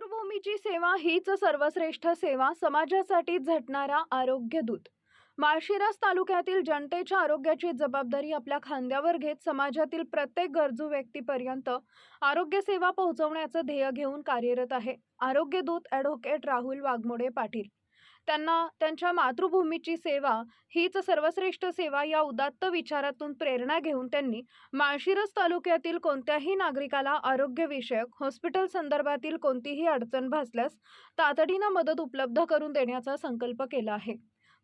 मातृभूमीची सेवा हीच सर्वश्रेष्ठ सेवा समाजासाठी झटणारा आरोग्य दूत. माळशिरस तालुक्यातील जनतेच्या आरोग्याची जबाबदारी आपल्या खांद्यावर घेत समाजातील प्रत्येक गरजू व्यक्तीपर्यंत आरोग्यसेवा पोहोचवण्याचं ध्येय घेऊन कार्यरत आहे. आरोग्य दूत ॲडव्होकेट राहुल वाघमोडे पाटील त्यांना त्यांच्या मातृभूमीची सेवा हीच सर्वश्रेष्ठ सेवा या उदात्त विचारातून प्रेरणा घेऊन त्यांनी माळशिरस तालुक्यातील कोणत्याही नागरिकाला आरोग्यविषयक हॉस्पिटल संदर्भातील कोणतीही अडचण भासल्यास तातडीनं मदत उपलब्ध करून देण्याचा संकल्प केला आहे.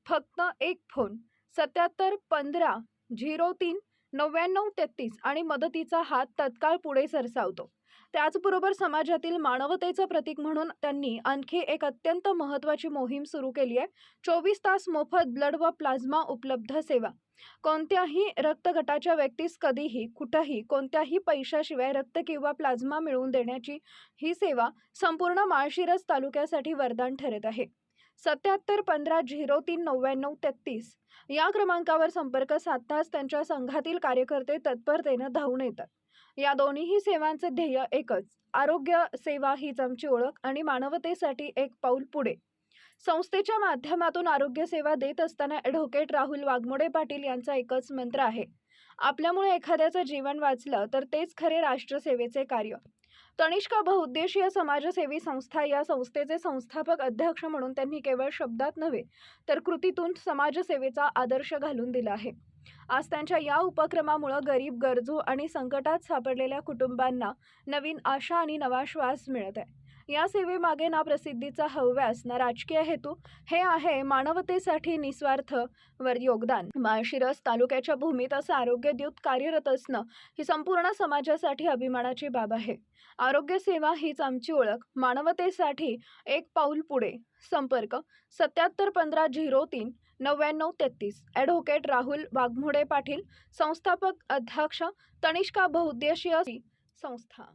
फक्त एक फोन सत्याहत्तर पंधरा झिरो तीन नव्याण्णव तेहतीस आणि मदतीचा हात तत्काळ पुढे सरसावतो. त्याचबरोबर समाजातील मानवतेचं प्रतीक म्हणून त्यांनी आणखी एक अत्यंत महत्त्वाची मोहीम सुरू केली आहे. चोवीस तास मोफत ब्लड व प्लाझ्मा उपलब्ध सेवा. कोणत्याही रक्तगटाच्या व्यक्तीस कधीही कुठंही कोणत्याही पैशाशिवाय रक्त किंवा प्लाझ्मा मिळवून देण्याची ही सेवा संपूर्ण माळशिरस तालुक्यासाठी वरदान ठरत आहे. सत्याहत्तर पंधरा झिरो तीन नव्याण्णव तेहतीस या क्रमांकावर संपर्क साधताच त्यांच्या संघातील कार्यकर्ते तत्परतेनं धावून येतात. या दोन्हीही सेवांचे ध्येय एकच आरोग्य सेवा हीच आमची ओळख आणि मानवतेसाठी एक पाऊल पुढे. संस्थेच्या माध्यमातून आरोग्य सेवा देत असताना ॲडव्होकेट राहुल वाघमोडे पाटील यांचा एकच मंत्र आहे. आपल्यामुळे एखाद्याचं जीवन वाचलं तर तेच खरे राष्ट्रसेवेचे कार्य. तनिष्का बहुउद्देशीय समाजसेवी संस्था या संस्थेचे संस्थापक अध्यक्ष म्हणून त्यांनी केवळ शब्दात नव्हे तर कृतीतून समाजसेवेचा आदर्श घालून दिला आहे. आज त्यांच्या या उपक्रमामुळं गरीब गरजू आणि संकटात सापडलेल्या कुटुंबांना नवीन आशा आणि नवा श्वास मिळत आहे. या सेवेमागे ना प्रसिद्धीचा हव्यास ना राजकीय हेतू हे आहे मानवतेसाठी निस्वार्थ वर योगदान. माळशिरस तालुक्याच्या भूमीत असं आरोग्य कार्यरत असणं ही संपूर्ण समाजासाठी अभिमानाची बाब आहे. आरोग्य सेवा हीच आमची ओळख. मानवतेसाठी एक पाऊल पुढे. संपर्क सत्याहत्तर पंधरा झिरो तीन नव्याण्णव तेहतीस. ॲडव्होकेट राहुल वाघमोडे पाटील. संस्थापक अध्यक्ष तनिष्का बहुद्देशीय संस्था.